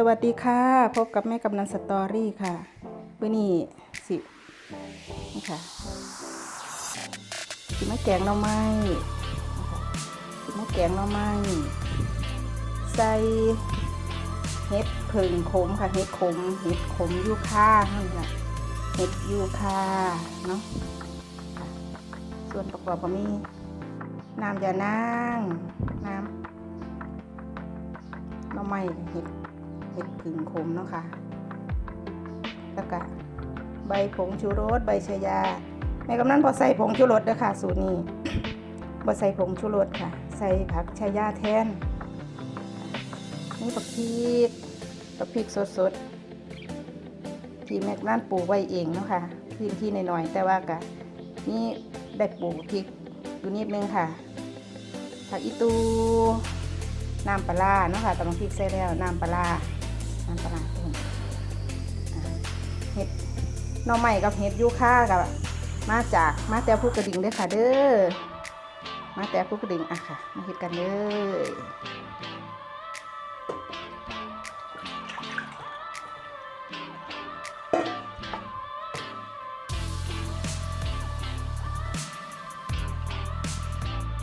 สวัสดีค่ะ พบกับแม่กำนันสตอรี่ค่ะเมื่อนี้สินี่ค่ะสิมาแกงหน่อไม้นะคะสิมาแกงหน่อไม้ใส่เห็ดผึ่งขมค่ะเห็ดขมเห็ดขมยูคานั่นแหละเห็ดยูคาเนาะส่วนประกอบก็มีน้ำยานางน้ำหน่อไม้เห็ด เห็ดผึ่งขมเนาะค่ะแล้วก็ใบผงชูรสใบชายาแม่กำนันพอใส่ผงชูรสเด้อค่ะ สูตรนี้บ่ใส่ผงชูรสค่ะ ใส่ผักชายาแทนนี่ผักพริกผักพริกสดๆที่แม่กำนันปลูกไว้เองเนาะค่ะพื้นที่หน่อยๆแต่ว่าก็นี่ได้ปลูกพริกอยู่นิดนึงค่ะผักอีตูน้ำปลาเนาะค่ะตำน้ำพริกใส่แล้วน้ำปลา น้ำปลาร้าต้มอ่าเห็ดหน่อใหม่กับเห็ดยูค่ากับมาจากมาแต่ผู้กระดิ่งเด้อค่ะเด้อมาแต่ผู้กระดิ่งอะค่ะ มาเห็ดกันเลย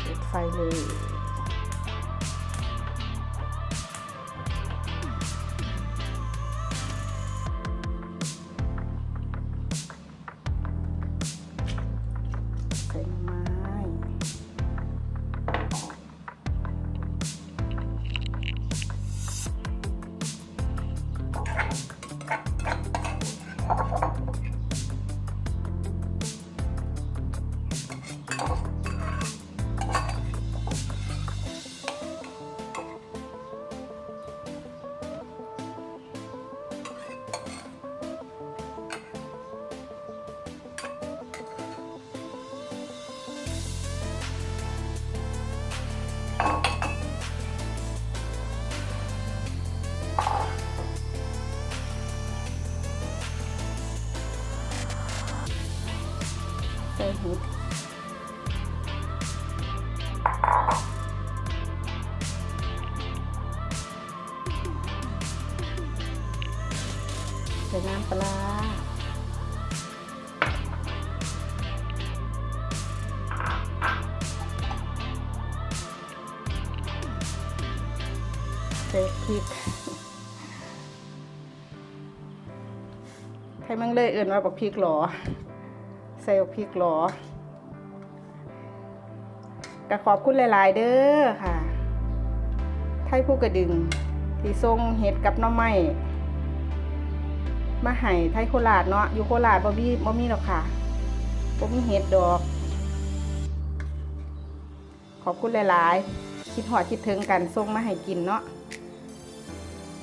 ปิดไฟเลย ใส่เห็ดใส่น้ำปลาร้าใส่พริกใครมั่งเลยเอื่นว่าบักพริกหรอ ใส่บักพริกหรอก็ขอบคุณหลาย ๆ เด้อค่ะ ไทยผู้กระดึง ที่ทรงเห็ดกับน้อไม้มาให้ไทยโคราชเนาะอยู่โคราชบ่มีบ่มีหรอกค่ะบ่มีเห็ดดอก ขอบคุณหลาย ๆ คิดหอดคิดถึงกันทรงมาให้กินเนาะ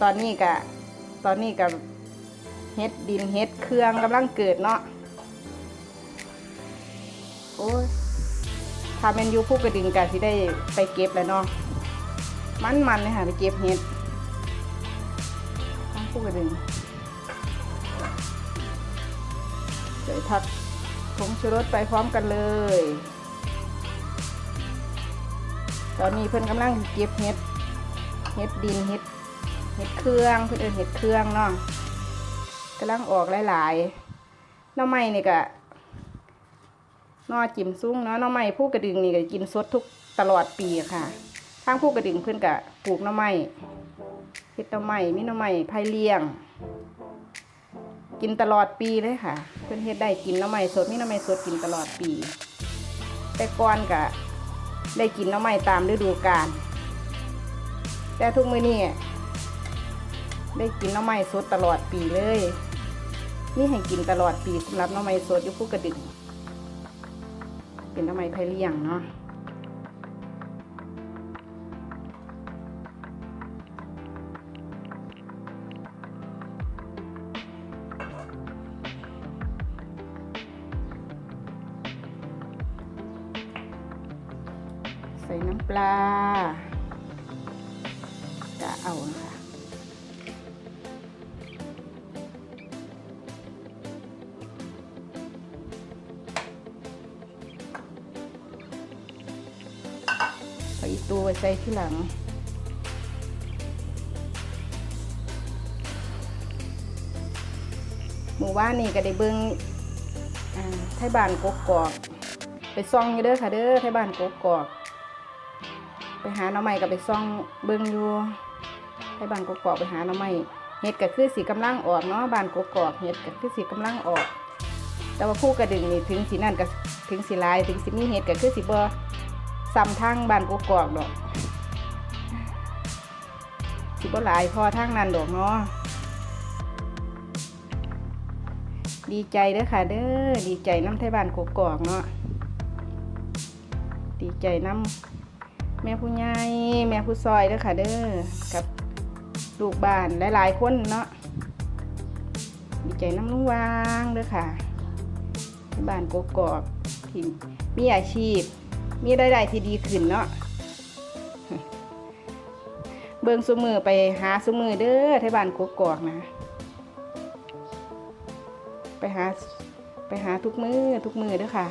ตอนนี้กะตอนนี้กับเห็ดดินเห็ดเครื่องกำลังเกิดเนาะ อ้ยถ้าเป็นอยูผู้กระดิ่งกันที่ได้ไปเก็บแล้วเนาะมันมันเลยค่ะไปเก็บเห็ดทั้งผู้กระดิ่งใส่ผักผงชูรสไปพร้อมกันเลย ตอนนี้เพิ่อนกำลังเก็บเห็ดเห็ดดินเห็ดเห็ดเครื่องเพิ่อนเห็ดเครื่องเนาะกำลังออกหลายๆน้ำไม้นี่ก็ นอจิมซุ้งเนาะน้อไม้ผู้กระดึงนี่ก็กินสดทุกตลอดปีค่ะทางผู้กระดึงเพื่อนก็ปลูกน้อไม้เฮ็ดน้อไม้มีน้อไม้ไผ่เลี้ยง กินตลอดปีเลยค่ะ เพื่อนเฮ็ดได้กินน้อไม้สดมีน้อไม้สดกินตลอดปี แต่ก่อนก็ได้กินน้อไม้ตามฤดูกาลแต่ทุกมื้อนี้ได้กินน้อไม้สดตลอดปีเลยนี่ให้กินตลอดปีสำหรับน้อไม้สดอยู่ผู้กระดึง เป็นทำไมไทยเลี่ยงเนาะใส่น้ำปลาจะเอานะ ใส่ที่หลัง หมู่บ้านนี่ก็ได้เบิ่งไทบ้านกกกอก ไปซ่องอยู่เด้อค่ะเด้อไทบ้านกกกอก ไปหาหน่อไม้ก็ไปซ่องเบิ่งอยู่ไทบ้านกกอกไปหาหน่อไม้เฮ็ดก็คือสีกำลังออกเนาะบ้านกกอกเฮ็ดก็คือสีกำลังออก แต่ว่าผู้กระดึงนี่ถึงสีนั่นก็ถึงสีลายถึงสีมีเฮ็ดก็คือสีบ่ ซ้ำทางบ้านกกอกดอกสิบ่หลายพอทางนั้นดอกเนาะดีใจเด้อค่ะเด้อดีใจน้ำไทยบ้านกกอกเนาะดีใจน้ำแม่ผู้ใหญ่แม่ผู้ซอยเด้อค่ะเด้อกับลูกบ้านหลายๆคนเนาะดีใจน้ำลุงวางเด้อค่ะบ้านกกอกที่มีอาชีพ มีรายได้ที่ดีขึ้นเนาะเบิ่งซุมือไปหาซุมือเด้อที่บ้านกกอกนะ ไปหาไปหาทุกมือทุกมือเด้อค่ะ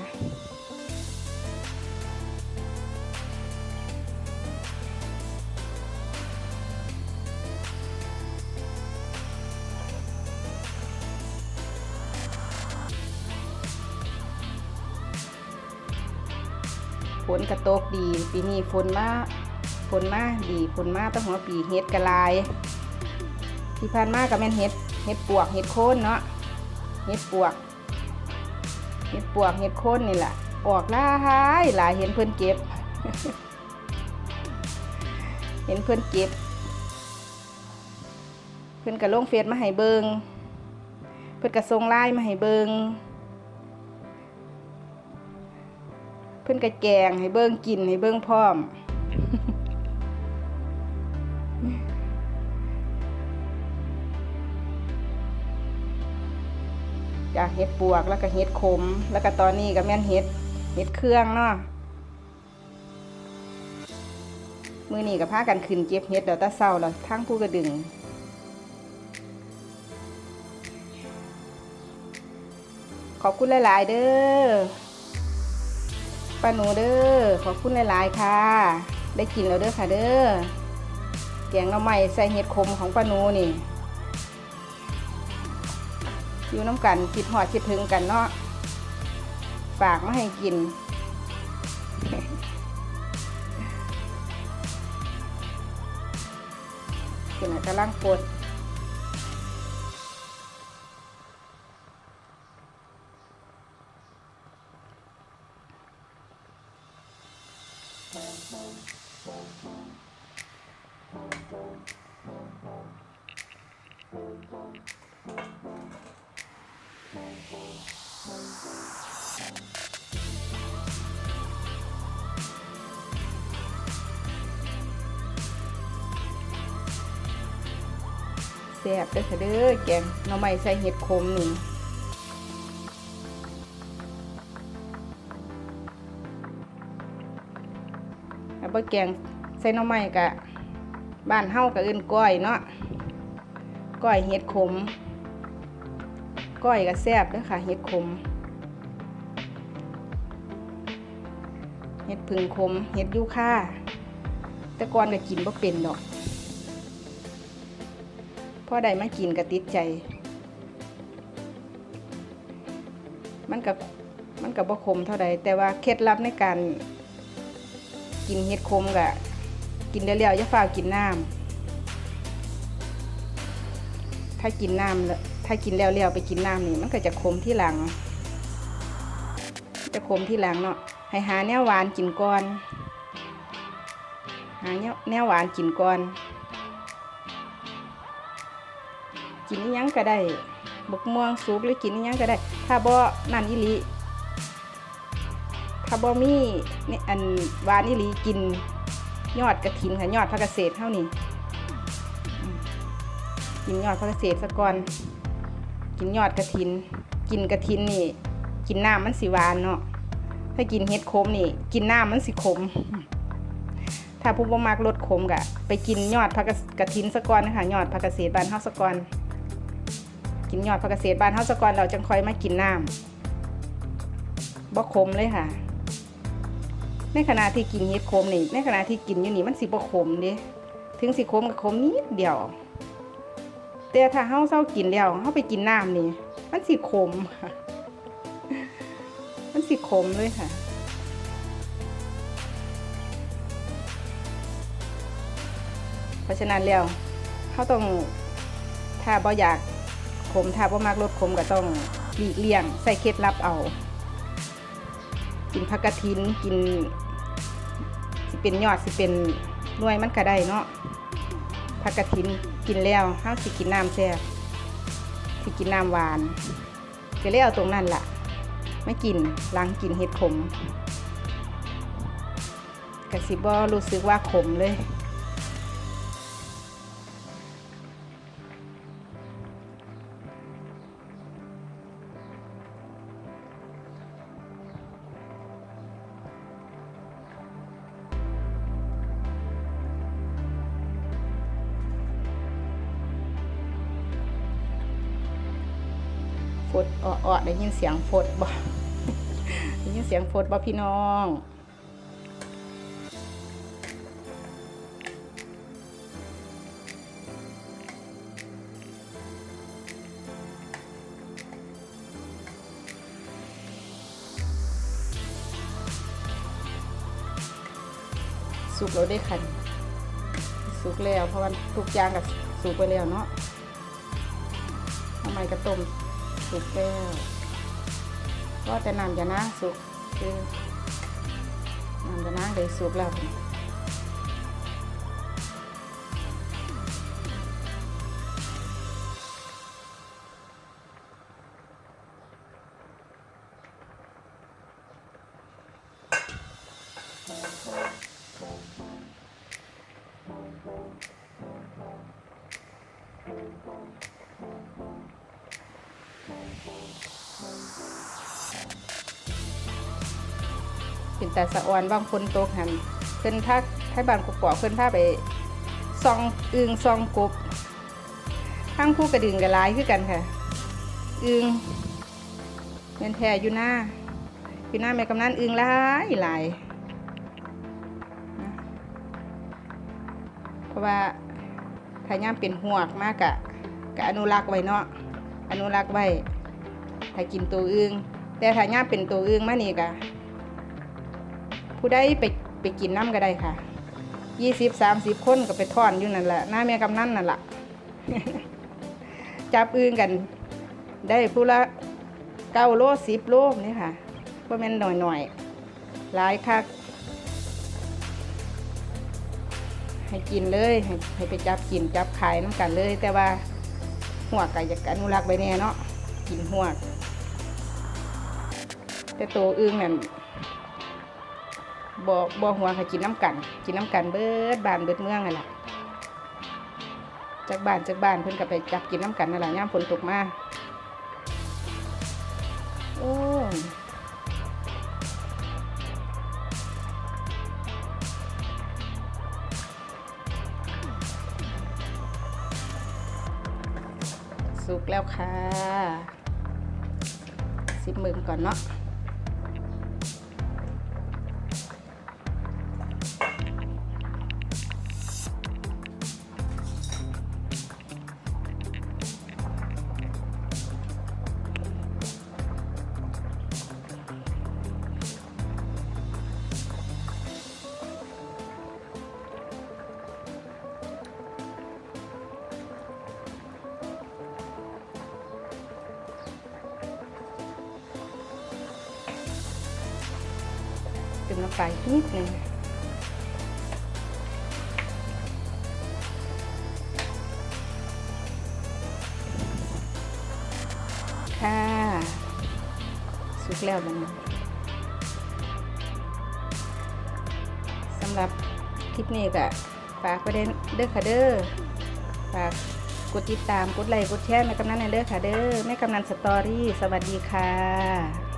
นกระตกดี ปีนี้ฝนมาฝนมาดีฝนมาตั้งหัวปีเฮ็ดกระลาย ที่ผ่านมาก็แม่นเฮ็ดเฮ็ดปวกเฮ็ดโคนเนาะเห็ดปวกเห็ดปวกเห็ดโคนนี่แหละออกหลายหลายเห็นเพื่อนเก็บ เห็นเพื่อนเก็บ เพื่อนกระลงเฟซมาให้เบิงเพื่อนกระทรงไล่มาให้เบิง เพื่อนกระแกงให้เบิงกินให้เบิงพร้อม จากเห็ดปวกแล้วก็เห็ดขม แล้วก็ตอนนี้ก็แม่นเห็ดเห็ดเครื่องเนาะมือนี้ก็พากันขึ้นเจ็บเห็ดเดี๋ยวตาเศร้าแล้วทั้งผู้กระดึงขอบคุณหลาย ๆ เด้อ ป้าหนูเด้อขอบคุณหลายๆค่ะ ได้กินแล้วเด้อค่ะเด้อแกงหน่อไม้ใส่เห็ดขมของป้าหนูนี่ อยู่น้ำกันคิดหอดคิดถึงกันเนาะฝากมาให้กิน กินอะไรกำลังปวด แซ่บเด้อค่ะเด้อแกงหน่อไม้ใส่เห็ดขมนี่แล้วบ่แกงใส่หน่อไม้กะบ้านเฮากะเอิ้นก้อยเนาะก้อยเห็ดขมก้อยก็แซ่บเด้อค่ะเห็ดขมเห็ดผึ่งขมเห็ดยูคาแต่ก่อนก็กินบ่เป็นดอก พอได้มากินก็ติดใจ มันกับมันกับบ่ขมเท่าใดแต่ว่าเคล็ดลับในการ กินเห็ดขมก็กินได้แล้วอย่าฝ่าวกินน้ำถ้ากินน้ำถ้ากินแล้วแล้วไปกินน้ำนี่มันก็จะขมที่หลัง จะขมที่หลังเนาะให้หาแนวหวานกินก่อน หาแนวแนวหวานกินก่อน กินอิหยังก็ได้บกม่วงสุกหรือกินอิหยังก็ได้ ถ้าบ่นั่นอีหลีถ้าบ่มีนี่อันหวานอีหลีกินยอดกระถินค่ะยอดผักเกษตรเท่านี้กินยอดผักเกษตรซะก่อน กินยอดกระถิน กินกระถินนี่ กินน้ำมันสิหวานเนาะถ้ากินเห็ดขมนี่ กินน้ำมันสิขม ถ้าผู้บ่มักรสขมกะไปกินยอดผักกระถินซะก่อนนะคะยอดผักเกษตรบานเฮาซะก่อน กินยอดผักเกษตรบ้านเฮาซะก่อนเราจังค่อยมากินน้ำบ่ขมเลยค่ะ ในขณะที่กินเห็ดขมนี่ในขณะที่กินอยู่นี่มันสิบ่ขมเด้ถึงสิขมก็ขมนิดเดียว แต่ถ้าเฮาเศร้ากินแล้วเฮาไปกินน้ำนี่ มันสีขมมันสีขมเลยค่ะเพราะฉะนั้นแล้วเขาต้องถ้าบ่อยาก ขมถ้าบ่มากรสขมก็ต้องหลีกเลี่ยงใส่เคล็ดลับเอา กินผักกระถินกินสิเป็นยอดสิเป็นหน่วยมันก็ได้เนาะผักกระถินกินแล้วห้าสิกินน้ำแซ่บสิกินน้ำหวานก็เลยเอาตรงนั้นล่ะไม่กินล้างกินเห็ดขมกะสิบ่รู้สึกว่าขมเลย ฟดอ้อได้ยินเสียงฟดบ่ได้ยินเสียงฟดบ่พี่น้องสุกแล้วได้คันสุกแล้วเพราะว่าทุกอย่างกับสุกไปแล้วเนาะทำไมกระต้ม สุกแล้วก็แต่น้ำจะนะสุกคือนำจะนะเลยสุกแล้ว เป็นแต่สะออนบางคนโตกหันเพิ่นทักให้บ้านกกอกเพิ่นพาไปซองอึงซองกบทั้งคู่กระดึงกระลายคือกันค่ะ อึงเป็นแพรอยู่หน้าอยู่หน้าแม่กำนันอึงหลายหลายเพราะว่าถ้าย่ามเป็นหวกมากกะกะอนุรักษ์ไว้เนาะอนุรักษ์ไว้ ถ้ากินตัวอึงแต่ถ้าย่าเป็นตัวอึงมานี่กะผู้ใดไปไปกินน้ำก็ได้ค่ะยี่สิบสามสิบคนก็ไปทอนอยู่นั่นแหละหน้าแม่กำนั่นนั่นแหละจับอึ้งกัน ได้ผู้ละเก้าโลสิบโลนี่ค่ะว่าแม่นหน่อยหน่อยหลายคักให้กินเลยให้ให้ไปจับกินจับขายน้ำกันเลย แต่ว่าหัวกก็อยากอนุรักษ์ไว้แน่เนาะกินหัวก แต่โตวอึ้งนั่นบ่บ่หัวค่ะกินน้ำกัน กินน้ำกันเบิดบานเบิดเมืองนั่นแหละจากบ้านจากบ้านเพิ่นก็ไปจับกินน้ำกันนั่นแหละย่ามฝนตกมาโอ้สุกแล้วค่ะ สิบมือก่อนเนาะ เติมน้ำปลาอีกนิดนึงค่ะ สุกแล้วมันสำหรับคลิปนี้ก็ฝากไปเด็นเด้อค่ะเด้อฝากกดติดตาม กดไลค์ กดแชร์แม่กำนันในเด้อค่ะเด้อแม่กำนันสตอรี่ สวัสดีค่ะ